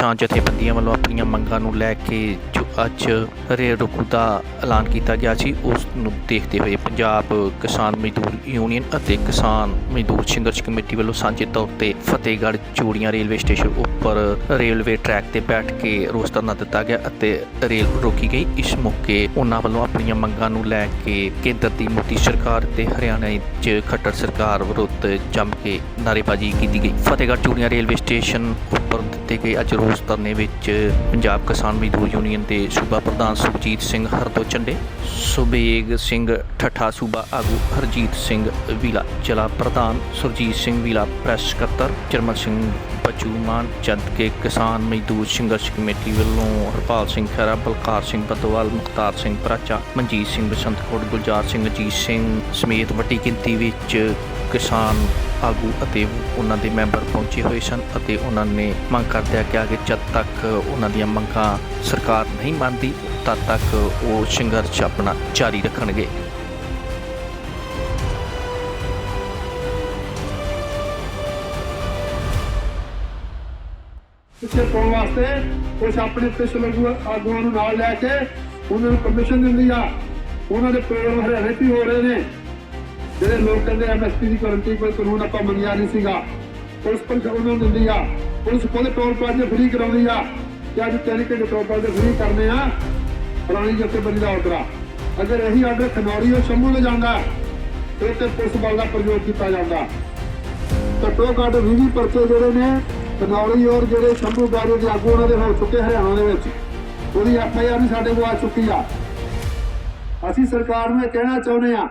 ਕਿਸਾਨ ਜਥੇਬੰਦੀਆਂ ਵੱਲੋਂ ਆਪਣੀਆਂ ਮੰਗਾਂ ਨੂੰ ਲੈ ਕੇ ਜੋ ਅੱਜ ਰੇਲ ਰੋਕੂ ਦਾ ਐਲਾਨ ਕੀਤਾ ਗਿਆ ਸੀ, ਉਸ ਨੂੰ ਦੇਖਦੇ ਹੋਏ ਪੰਜਾਬ ਕਿਸਾਨ ਮਜ਼ਦੂਰ ਯੂਨੀਅਨ ਅਤੇ ਕਿਸਾਨ ਮਜ਼ਦੂਰ ਸੰਘਰਸ਼ ਕਮੇਟੀ ਵੱਲੋਂ ਸਾਂਝੇ ਤੌਰ ਤੇ ਫਤਿਹਗੜ੍ਹ ਚੂੜੀਆਂ ਰੇਲਵੇ ਸਟੇਸ਼ਨ ਉੱਪਰ ਰੇਲਵੇ ਟਰੈਕ ਤੇ ਬੈਠ ਕੇ ਰੋਸ ਧਰਨਾ ਦਿੱਤਾ ਗਿਆ ਅਤੇ ਰੇਲ ਰੋਕੀ ਗਈ। ਇਸ ਮੌਕੇ ਉਹਨਾਂ ਵੱਲੋਂ ਆਪਣੀਆਂ ਮੰਗਾਂ ਨੂੰ ਲੈ ਕੇ ਕੇਂਦਰ ਦੀ ਮੋਦੀ ਸਰਕਾਰ ਤੇ ਹਰਿਆਣਾ 'ਚ ਖੱਟਰ ਸਰਕਾਰ ਵਿਰੁੱਧ ਜੰਮ ਕੇ ਨਾਅਰੇਬਾਜ਼ੀ ਕੀਤੀ ਗਈ। ਫਤਿਹਗੜ੍ਹ ਚੂੜੀਆਂ ਰੇਲਵੇ ਸਟੇਸ਼ਨ ਦਿੱਤੇ ਗਏ ਅੱਜ ਰੋਸ ਧਰਨੇ ਵਿੱਚ ਪੰਜਾਬ ਕਿਸਾਨ ਮਜ਼ਦੂਰ ਯੂਨੀਅਨ ਦੇ ਸੂਬਾ ਪ੍ਰਧਾਨ ਸੁਖਜੀਤ ਸਿੰਘ ਹਰਦੋ ਚੰਡੇ ਸੁਬੇਗ ਸਿੰਘ ਠੱਠਾ ਸੂਬਾ ਆਗੂ ਹਰਜੀਤ ਸਿੰਘ ਵੀਲਾ, ਜ਼ਿਲ੍ਹਾ ਪ੍ਰਧਾਨ ਸੁਰਜੀਤ ਸਿੰਘ ਵੀਲਾ, ਪ੍ਰੈਸ ਸਕੱਤਰ ਜਰਮਨ ਸਿੰਘ ਬਚੂ ਮਾਨ, ਜਦ ਕੇ ਕਿਸਾਨ ਮਜ਼ਦੂਰ ਸੰਘਰਸ਼ ਕਮੇਟੀ ਵੱਲੋਂ ਹਰਪਾਲ ਸਿੰਘ ਖਹਿਰਾ, ਬਲਕਾਰ ਸਿੰਘ ਬਦੋਵਾਲ, ਮੁਖਤਾਰ ਸਿੰਘ ਪ੍ਰਾਚਾ, ਮਨਜੀਤ ਸਿੰਘ ਬਸੰਤਕੋਟ, ਗੁਲਜ਼ਾਰ ਸਿੰਘ ਅਜੀਤ ਸਿੰਘ ਸਮੇਤ ਵੱਡੀ ਗਿਣਤੀ ਵਿੱਚ ਕਿਸਾਨ ਆਗੂ ਅਤੇ ਉਹਨਾਂ ਦੇ ਮੈਂਬਰ ਪਹੁੰਚੇ ਹੋਏ ਸਨ ਅਤੇ ਉਹਨਾਂ ਨੇ ਮੰਗ ਕਰਦਿਆਂ ਕਿਹਾ ਕਿ ਜਦ ਤੱਕ ਉਹਨਾਂ ਦੀਆਂ ਮੰਗਾਂ ਸਰਕਾਰ ਨਹੀਂ ਮੰਨਦੀ, ਤਦ ਤੱਕ ਉਹ ਸੰਘਰਸ਼ ਆਪਣਾ ਜਾਰੀ ਰੱਖਣਗੇ। ਪਿੱਛੇ ਪਾਉਣ ਵਾਸਤੇ ਕੁਝ ਆਪਣੇ ਪਿਛਲੇ ਆਗੂਆਂ ਨੂੰ ਨਾਲ ਲੈ ਕੇ ਉਹਨਾਂ ਨੂੰ ਕਮਿਸ਼ਨ ਦਿੰਦੀ ਆ। ਉਹਨਾਂ ਦੇ ਪ੍ਰੋਗਰਾਮ ਹਰਿਆਣੇ 'ਚ ਹੋ ਰਹੇ ਨੇ। ਜਿਹੜੇ ਲੋਕ ਕਹਿੰਦੇ ਐਮਐਸਪੀ ਦੀ ਗਾਰੰਟੀ ਕੋਈ ਕਾਨੂੰਨ ਆਪਾਂ ਮੰਨਿਆ ਨਹੀਂ ਸੀਗਾ। ਪੁਲਿਸ ਪਰ ਨੂੰ ਦਿੰਦੀ ਆ। ਪੁਲਿਸ ਕੋਲੇ ਟੋਲ ਪਲਾਜ਼ੇ ਫ੍ਰੀ ਕਰਾਉਂਦੀ ਆ ਕਿ ਅੱਜ ਤਿੰਨ ਘੰਟੇ ਟੋਲ ਪਲਾਜ਼ੇ ਫ੍ਰੀ ਕਰਨੇ ਆ ਪੁਰਾਣੀ ਜਥੇਬੰਦੀ ਦਾ ਆਰਡਰ ਆ। ਅਗਰ ਇਹੀ ਆਰਡਰ ਖਨੌਰੀ ਉਹ ਸ਼ੰਭੂ ਨੂੰ ਜਾਂਦਾ, ਫਿਰ ਤੇ ਪੁਲਿਸ ਬਲ ਦਾ ਪ੍ਰਯੋਗ ਕੀਤਾ ਜਾਂਦਾ। ਘੱਟੋ ਘੱਟ 20 ਪਰਚੇ ਜਿਹੜੇ ਨੇ ਕਨੌਲੀ ਔਰ ਜਿਹੜੇ ਸ਼ੰਭੂ ਬਾਰੇ ਦੇ ਆਗੂ ਉਹਨਾਂ ਦੇ ਹੋ ਚੁੱਕੇ ਹਰਿਆਣਾ ਦੇ ਵਿੱਚ। ਉਹਦੀ ਐਫ ਆਈ ਆਰ ਵੀ ਸਾਡੇ ਕੋਲ ਆ ਚੁੱਕੀ ਆ। ਅਸੀਂ ਸਰਕਾਰ ਨੂੰ ਇਹ ਕਹਿਣਾ ਚਾਹੁੰਦੇ ਆ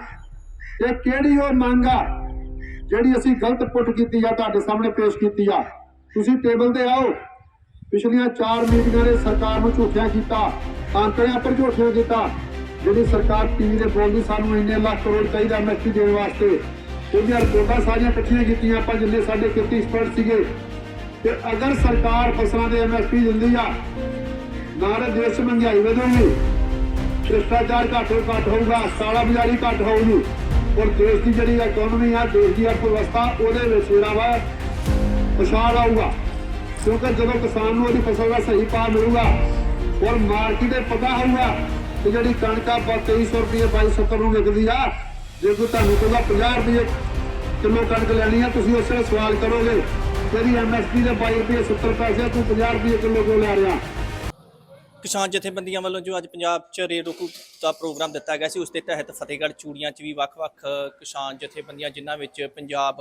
ਇਹ ਕਿਹੜੀ ਉਹ ਮੰਗ ਆ ਜਿਹੜੀ ਅਸੀਂ ਗਲਤ ਪੁੱਟ ਕੀਤੀ ਆ, ਤੁਹਾਡੇ ਸਾਹਮਣੇ ਪੇਸ਼ ਕੀਤੀ ਆ? ਤੁਸੀਂ ਟੇਬਲ ਤੇ ਆਓ। ਪਿਛਲੀਆਂ 4 ਮੀਟਿੰਗਾਂ ਨੇ ਸਰਕਾਰ ਨੂੰ ਝੂਠਿਆ ਕੀਤਾ ਅੰਕੜਿਆਂ ਪਰ ਝੂਠਿਆ ਕੀਤਾ। ਜਿਹੜੀ ਸਰਕਾਰ ਟੀਵੀ ਦੇ ਬੋਲਦੀ ਸਾਨੂੰ ਇੰਨੇ ਲੱਖ ਕਰੋੜ ਚਾਹੀਦਾ ਐਮਐਸਪੀ ਦੇਣ ਵਾਸਤੇ, ਉਹਦੀਆਂ ਰਿਪੋਰਟਾਂ ਸਾਰੀਆਂ ਇਕੱਠੀਆਂ ਕੀਤੀਆਂ ਆਪਾਂ ਜਿੰਨੇ ਸਾਡੇ ਕਿਰਤੀ ਐਕਸਪਰਟ ਸੀਗੇ। ਤੇ ਅਗਰ ਸਰਕਾਰ ਫਸਲਾਂ ਦੇ ਐਮਐਸਪੀ ਦਿੰਦੀ ਆ ਨਾਲੇ ਦੇਸ਼ 'ਚ ਮਹਿੰਗਾਈ ਵਧੂਗੀ। ਭ੍ਰਿਸ਼ਟਾਚਾਰ ਘੱਟ ਘੱਟ ਹੋਊਗਾ, ਸਾਲਾ ਬਾਜ਼ਾਰੀ ਘੱਟ ਹੋਊਗੀ। ਔਰ ਦੇਸ਼ ਦੀ ਜਿਹੜੀ ਇਕਨੋਮੀ ਆ ਦੇਸ਼ ਦੀ ਅਰਥ ਵਿਵਸਥਾ ਉਹਦੇ ਵਿੱਚ ਜਿਹੜਾ ਵਾ ਉਛਾਲ ਆਊਗਾ। ਕਿਉਂਕਿ ਜਦੋਂ ਕਿਸਾਨ ਨੂੰ ਉਹਦੀ ਫਸਲ ਦਾ ਸਹੀ ਭਾਅ ਮਿਲੂਗਾ ਔਰ ਮਾਰਕੀਟ ਦੇ ਪਤਾ ਹੋਊਗਾ ਕਿ ਜਿਹੜੀ ਕਣਕ ਆ ਆਪਾਂ 2300 ਰੁਪਏ 2270 ਨੂੰ ਵਿਕਦੀ ਆ ਜੇ ਕੋਈ ਤੁਹਾਨੂੰ ਕਹਿੰਦਾ 50 ਰੁਪਏ ਕਿਲੋ ਕਣਕ ਲੈਣੀ ਆ ਤੁਸੀਂ ਉਸੇ ਵੇਲੇ ਸਵਾਲ ਕਰੋਗੇ ਜਿਹੜੀ ਐਮਐਸਪੀ ਦੇ 22 ਰੁਪਏ 70 ਪੈਸੇ ਆ, ਤੂੰ 50 ਰੁਪਏ ਕਿਲੋ ਕਿਉਂ ਲੈ ਰਿਹਾ? ਕਿਸਾਨ ਜਥੇਬੰਦੀਆਂ ਵੱਲੋਂ ਜੋ ਅੱਜ ਪੰਜਾਬ 'ਚ ਰੇਲ ਰੋਕੂ ਦਾ ਪ੍ਰੋਗਰਾਮ ਦਿੱਤਾ ਗਿਆ ਸੀ, ਉਸ ਦੇ ਤਹਿਤ ਫਤਿਹਗੜ੍ਹ ਚੂੜੀਆਂ 'ਚ ਵੀ ਵੱਖ-ਵੱਖ ਕਿਸਾਨ ਜਥੇਬੰਦੀਆਂ, ਜਿਨ੍ਹਾਂ ਵਿੱਚ ਪੰਜਾਬ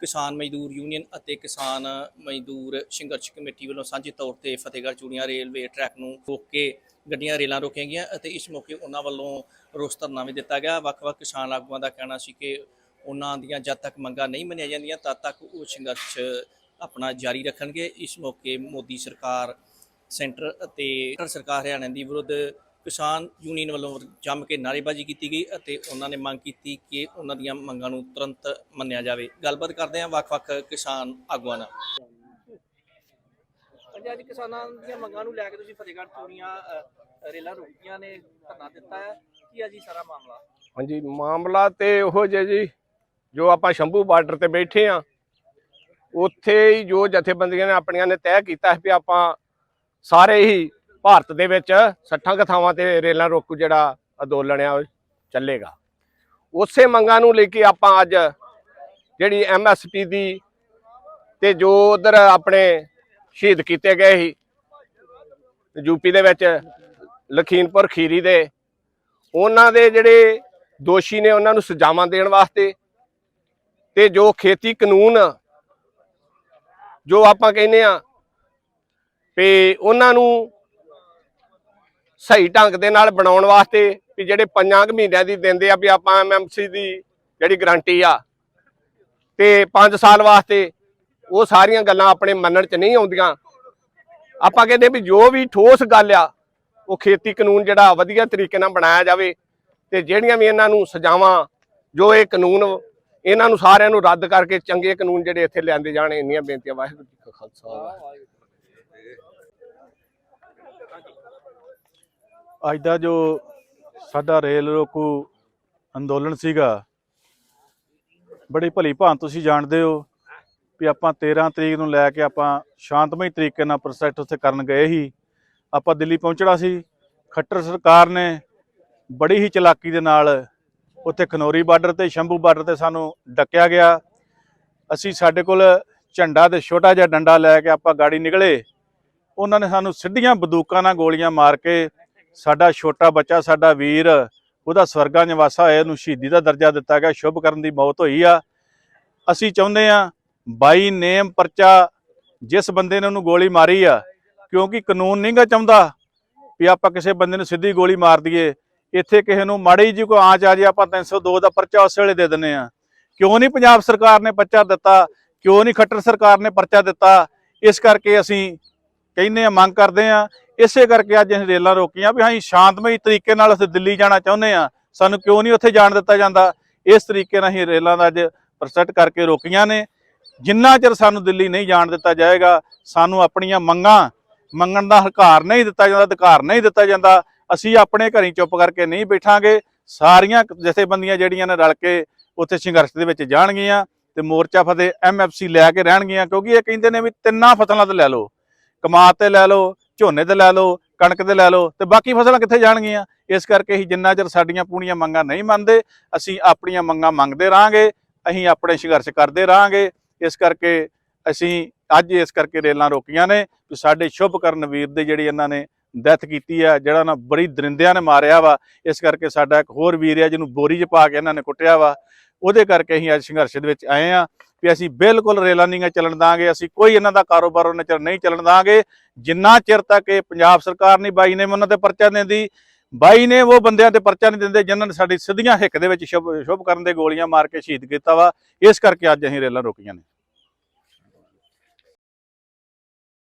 ਕਿਸਾਨ ਮਜ਼ਦੂਰ ਯੂਨੀਅਨ ਅਤੇ ਕਿਸਾਨ ਮਜ਼ਦੂਰ ਸੰਘਰਸ਼ ਕਮੇਟੀ ਵੱਲੋਂ ਸਾਂਝੇ ਤੌਰ ਤੇ ਫਤਿਹਗੜ੍ਹ ਚੂੜੀਆਂ ਰੇਲਵੇ ਟਰੈਕ ਨੂੰ ਰੋਕ ਕੇ ਗੱਡੀਆਂ ਰੇਲਾਂ ਰੋਕੀਆਂ ਗਈਆਂ ਅਤੇ ਇਸ ਮੌਕੇ ਉਹਨਾਂ ਵੱਲੋਂ ਰੋਸ ਧਰਨਾ ਵੀ ਦਿੱਤਾ ਗਿਆ। ਵੱਖ-ਵੱਖ ਕਿਸਾਨ ਆਗੂਆਂ ਦਾ ਕਹਿਣਾ ਸੀ ਕਿ ਉਹਨਾਂ ਦੀਆਂ ਜਦ ਤੱਕ ਮੰਗਾਂ ਨਹੀਂ ਮੰਨੀਆਂ ਜਾਂਦੀਆਂ, ਤਦ ਤੱਕ ਉਹ ਸੰਘਰਸ਼ ਆਪਣਾ ਜਾਰੀ ਰੱਖਣਗੇ। ਇਸ ਮੌਕੇ ਮੋਦੀ ਸਰਕਾਰ ਸੈਂਟਰ ਅਤੇ ਸਰਕਾਰ ਹਰਿਆਣਾ ਦੀ ਵਿਰੁੱਧ ਕਿਸਾਨ ਯੂਨੀਅਨ ਵੱਲੋਂ ਜੰਮ ਕੇ ਨਾਅਰੇਬਾਜ਼ੀ ਕੀਤੀ ਗਈ ਅਤੇ ਉਹਨਾਂ ਨੇ ਮੰਗ ਕੀਤੀ ਕਿ ਉਹਨਾਂ ਦੀਆਂ ਮੰਗਾਂ ਨੂੰ ਤੁਰੰਤ ਮੰਨਿਆ ਜਾਵੇ। ਗੱਲਬਾਤ ਕਰਦੇ ਹਾਂ ਵੱਖ-ਵੱਖ ਕਿਸਾਨ ਆਗੂਆਂ ਨਾਲ। ਪੰਜਾਬ ਕਿਸਾਨਾਂ ਦੀਆਂ ਮੰਗਾਂ ਨੂੰ ਲੈ ਕੇ ਤੁਸੀਂ ਫਤਿਹਗੜ੍ਹ ਚੂੜੀਆਂ ਰੇਲਾਂ ਰੋਕੀਆਂ ਨੇ ਧਰਨਾ ਦਿੱਤਾ ਹੈ। ਕੀ ਹੈ ਜੀ ਸਾਰਾ ਮਾਮਲਾ? ਹਾਂਜੀ ਮਾਮਲਾ ਤੇ ਉਹੋ ਜਿਹਾ ਜੀ ਜੋ ਆਪਾਂ ਸ਼ੰਭੂ ਬਾਰਡਰ ਤੇ ਬੈਠੇ ਆ ਉੱਥੇ ਹੀ ਜੋ ਜਥੇਬੰਦੀਆਂ ਨੇ ਆਪਣੀਆਂ ਨੇ ਤੈਅ ਕੀਤਾ ਹੈ ਵੀ ਆਪਾਂ ਸਾਰੇ ਹੀ ਭਾਰਤ ਦੇ ਵਿੱਚ 60 ਕਥਾਵਾਂ ਤੇ ਰੇਲਾਂ ਰੋਕੂ ਜਿਹੜਾ ਅੰਦੋਲਨ ਆ, ਉਹ ਚੱਲੇਗਾ। ਉਸੇ ਮੰਗਾਂ ਨੂੰ ਲੈ ਕੇ ਆਪਾਂ ਅੱਜ ਜਿਹੜੀ ਐਮਐਸਪੀ ਦੀ ਤੇ ਜੋ ਉਧਰ ਆਪਣੇ ਸ਼ਹੀਦ ਕੀਤੇ ਗਏ ਸੀ ਯੂਪੀ ਦੇ ਵਿੱਚ, ਲਖੀਮਪੁਰ ਖੀਰੀ ਦੇ, ਉਹਨਾਂ ਦੇ ਜਿਹੜੇ ਦੋਸ਼ੀ ਨੇ ਉਹਨਾਂ ਨੂੰ ਸਜ਼ਾਵਾਂ ਦੇਣ ਵਾਸਤੇ ਤੇ ਜੋ ਖੇਤੀ ਕਾਨੂੰਨ ਜੋ ਆਪਾਂ ਕਹਿੰਦੇ ਆ ਵੀ ਉਹਨਾਂ ਨੂੰ ਸਹੀ ਢੰਗ ਦੇ ਨਾਲ ਬਣਾਉਣ ਵਾਸਤੇ ਵੀ ਜਿਹੜੇ ਪੰਜਾਂ ਕੁ ਮਹੀਨਿਆਂ ਦੀ ਦਿੰਦੇ ਆ ਵੀ ਆਪਾਂ ਐਮਐਮਸੀ ਦੀ ਜਿਹੜੀ ਗਾਰੰਟੀ ਆ, ਤੇ 5 ਸਾਲ ਵਾਸਤੇ ਉਹ ਸਾਰੀਆਂ ਗੱਲਾਂ ਆਪਣੇ ਮੰਨਣ ਚ ਨਹੀਂ ਆਉਂਦੀਆਂ। ਆਪਾਂ ਕਹਿੰਦੇ ਵੀ ਜੋ ਵੀ ਠੋਸ ਗੱਲ ਆ, ਉਹ ਖੇਤੀ ਕਾਨੂੰਨ ਜਿਹੜਾ ਵਧੀਆ ਤਰੀਕੇ ਨਾਲ ਬਣਾਇਆ ਜਾਵੇ ਤੇ ਜਿਹੜੀਆਂ ਵੀ ਇਹਨਾਂ ਨੂੰ ਸਜ਼ਾਵਾਂ, ਜੋ ਇਹ ਕਾਨੂੰਨ ਇਹਨਾਂ ਨੂੰ ਸਾਰਿਆਂ ਨੂੰ ਰੱਦ ਕਰਕੇ ਚੰਗੇ ਕਾਨੂੰਨ ਜਿਹੜੇ ਇੱਥੇ ਲਿਆਂਦੇ ਜਾਣ, ਇੰਨੀਆਂ ਬੇਨਤੀਆਂ। ਵਾਹਿਗੁਰੂ ਜੀ ਕਾ ਖਾਲਸਾ ਵਾਹਿਗੁਰੂ ਜੀ ਕੀ ਅੱਜ ਦਾ ਜੋ ਸਾਡਾ ਰੇਲ ਰੋਕੂ ਅੰਦੋਲਨ ਸੀਗਾ, ਬੜੀ ਭਲੀ ਭਾਂਤ ਤੁਸੀਂ ਜਾਣਦੇ ਹੋ ਵੀ ਆਪਾਂ 13 ਤਰੀਕ ਨੂੰ ਲੈ ਕੇ ਆਪਾਂ ਸ਼ਾਂਤਮਈ ਤਰੀਕੇ ਨਾਲ ਪ੍ਰੋਸੈਸ ਉੱਥੇ ਕਰਨ ਗਏ ਸੀ। ਆਪਾਂ ਦਿੱਲੀ ਪਹੁੰਚਣਾ ਸੀ, ਖੱਟਰ ਸਰਕਾਰ ਨੇ ਬੜੀ ਹੀ ਚਲਾਕੀ ਦੇ ਨਾਲ ਉੱਥੇ ਖਨੌਰੀ ਬਾਰਡਰ ਤੇ, ਸ਼ੰਭੂ ਬਾਰਡਰ ਤੇ ਸਾਨੂੰ ਡੱਕਿਆ ਗਿਆ। ਅਸੀਂ ਸਾਡੇ ਕੋਲ ਝੰਡਾ ਤੇ ਛੋਟਾ ਜਿਹਾ ਡੰਡਾ ਲੈ ਕੇ ਆਪਾਂ ਗਾੜੀ ਨਿਕਲੇ। ਉਹਨਾਂ ਨੇ ਸਾਨੂੰ ਸਿੱਧੀਆਂ ਬੰਦੂਕਾਂ ਨਾਲ ਗੋਲੀਆਂ ਮਾਰ ਕੇ ਸਾਡਾ ਛੋਟਾ ਬੱਚਾ, ਸਾਡਾ ਵੀਰ, ਉਹਦਾ ਸਵਰਗਾ ਨਿਵਾਸਾ ਹੋਇਆ, ਉਹਨੂੰ ਸ਼ਹੀਦੀ ਦਾ ਦਰਜਾ ਦਿੱਤਾ ਗਿਆ, ਸ਼ੁਭ ਕਰਨ ਦੀ ਮੌਤ ਹੋਈ ਆ। ਅਸੀਂ ਚਾਹੁੰਦੇ ਆ ਬਾਈ ਨੇਮ ਪਰਚਾ ਜਿਸ ਬੰਦੇ ਨੇ ਉਹਨੂੰ ਗੋਲੀ ਮਾਰੀ ਆ, ਕਿਉਂਕਿ ਕਾਨੂੰਨ ਨਹੀਂਗਾ ਚਾਹੁੰਦਾ ਵੀ ਆਪਾਂ ਕਿਸੇ ਬੰਦੇ ਨੂੰ ਸਿੱਧੀ ਗੋਲੀ ਮਾਰ ਦਈਏ। ਇੱਥੇ ਕਿਸੇ ਨੂੰ ਮਾੜੀ ਜੀ ਕੋਈ ਆਂਚ ਆ ਜੇ, ਆਪਾਂ 302 ਦਾ ਪਰਚਾ ਉਸ ਵੇਲੇ ਦੇ ਦਿੰਨੇ ਆ ਕਿਉਂ ਨਹੀਂ ਪੰਜਾਬ ਸਰਕਾਰ ਨੇ ਪਰਚਾ ਦਿੱਤਾ? ਕਿਉਂ ਨਹੀਂ ਖੱਟਰ ਸਰਕਾਰ ਨੇ ਪਰਚਾ ਦਿੱਤਾ? ਇਸ ਕਰਕੇ ਅਸੀਂ ਕਹਿੰਦੇ ਆ ਮੰਗ ਕਰਦੇ ਆ ਇਸੇ ਕਰਕੇ ਅੱਜ ਅਸੀਂ ਰੇਲਾਂ ਰੋਕੀਆਂ ਵੀ ਹਾਂ ਸ਼ਾਂਤਮਈ ਤਰੀਕੇ ਨਾਲ ਅਸੀਂ ਦਿੱਲੀ ਜਾਣਾ ਚਾਹੁੰਦੇ ਆ ਸਾਨੂੰ ਕਿਉਂ ਨਹੀਂ ਉੱਥੇ ਜਾਣ ਦਿੱਤਾ ਜਾਂਦਾ? ਇਸ ਤਰੀਕੇ ਨਾਲ ਅਸੀਂ ਰੇਲਾਂ ਦਾ ਅੱਜ ਪ੍ਰਸਟ ਕਰਕੇ ਰੋਕੀਆਂ ਨੇ। ਜਿੰਨਾ ਚਿਰ ਸਾਨੂੰ ਦਿੱਲੀ ਨਹੀਂ ਜਾਣ ਦਿੱਤਾ ਜਾਏਗਾ, ਸਾਨੂੰ ਆਪਣੀਆਂ ਮੰਗਾਂ, ਮੰਗਣ ਦਾ ਹਕਾਰ ਨਹੀਂ ਦਿੱਤਾ ਜਾਂਦਾ, ਅਧਿਕਾਰ ਨਹੀਂ ਦਿੱਤਾ ਜਾਂਦਾ, ਅਸੀਂ ਆਪਣੇ ਘਰੀ ਚੁੱਪ ਕਰਕੇ ਨਹੀਂ ਬੈਠਾਂਗੇ। ਸਾਰੀਆਂ ਜਥੇਬੰਦੀਆਂ ਜਿਹੜੀਆਂ ਨੇ ਰਲ ਕੇ ਉੱਥੇ ਸੰਘਰਸ਼ ਦੇ ਵਿੱਚ ਜਾਣਗੀਆਂ ਤੇ ਮੋਰਚਾ ਫਤਿਹ ਐਮਐਫਸੀ ਲੈ ਕੇ ਰਹਿਣਗੀਆਂ, ਕਿਉਂਕਿ ਇਹ ਕਹਿੰਦੇ ਨੇ ਵੀ ਤਿੰਨਾਂ ਫਸਲਾਂ ਤੇ ਲੈ ਲਓ, ਕਮਾਦ ਤੇ ਲੈ ਲਓ ਝੋਨੇ ਤੇ ਲੈ ਲਓ, ਕਣਕ ਤੇ ਲੈ ਲਓ ਤੇ ਬਾਕੀ ਫਸਲਾਂ ਕਿੱਥੇ ਜਾਣਗੀਆਂ? ਇਸ ਕਰਕੇ ਅਸੀਂ ਜਿੰਨਾ ਚਿਰ ਸਾਡੀਆਂ ਪੂਣੀਆਂ ਮੰਗਾਂ ਨਹੀਂ ਮੰਨਦੇ, ਅਸੀਂ ਆਪਣੀਆਂ ਮੰਗਾਂ ਮੰਗਦੇ ਰਹਾਂਗੇ, ਅਸੀਂ ਆਪਣੇ ਸੰਘਰਸ਼ ਕਰਦੇ ਰਹਾਂਗੇ। ਇਸ ਕਰਕੇ ਅਸੀਂ ਅੱਜ ਇਸ ਕਰਕੇ ਰੇਲਾਂ ਰੋਕੀਆਂ ਨੇ ਸਾਡੇ ਸ਼ੁਭ ਕਰਨ ਵੀਰ ਦੇ ਜਿਹੜੇ ਇਹਨਾਂ ਨੇ ਡੈਥ ਕੀਤੀ ਆ, ਜਿਹੜਾ ਨਾ ਬੜੀ ਦਰਿੰਦਿਆਂ ਨੇ ਮਾਰਿਆ ਵਾ, ਇਸ ਕਰਕੇ ਸਾਡਾ ਇੱਕ ਹੋਰ ਵੀਰ ਆ ਜਿਹਨੂੰ ਬੋਰੀ 'ਚ ਪਾ ਕੇ ਇਹਨਾਂ ਨੇ ਕੁੱਟਿਆ ਵਾ। ਉਹਦੇ ਕਰਕੇ ਅਸੀਂ ਅੱਜ ਸੰਘਰਸ਼ ਦੇ ਵਿੱਚ ਆਏ ਆ ਵੀ ਅਸੀਂ ਬਿਲਕੁਲ ਰੇਲਾਂ ਨਹੀਂ ਚੱਲਣ ਦਾਂਗੇ, ਅਸੀਂ ਕੋਈ ਇਹਨਾਂ ਦਾ ਕਾਰੋਬਾਰ ਉਹਨਾਂ ਚਿਰ ਨਹੀਂ ਚੱਲਣ ਦਾਂਗੇ। ਜਿੰਨਾ ਚਿਰ ਤੱਕ ਇਹ ਪੰਜਾਬ ਸਰਕਾਰ ਨਹੀਂ, ਬਾਈ ਨੇ ਉਹਨਾਂ ਤੇ ਪਰਚਾ ਦਿੰਦੀ, ਬਾਈ ਨੇ ਉਹ ਬੰਦਿਆਂ ਤੇ ਪਰਚਾ ਨਹੀਂ ਦਿੰਦੇ ਜਿਨ੍ਹਾਂ ਨੇ ਸਾਡੀ ਸਿੱਧੀਆਂ ਹਿੱਕ ਦੇ ਵਿੱਚ ਸ਼ੁਭ ਸ਼ੁਭ ਕਰਨ ਦੇ ਗੋਲੀਆਂ ਮਾਰ ਕੇ ਸ਼ਹੀਦ ਕੀਤਾ ਵਾ। ਇਸ ਕਰਕੇ ਅੱਜ ਅਸੀਂ ਰੇਲਾਂ ਰੋਕੀਆਂ ਨੇ।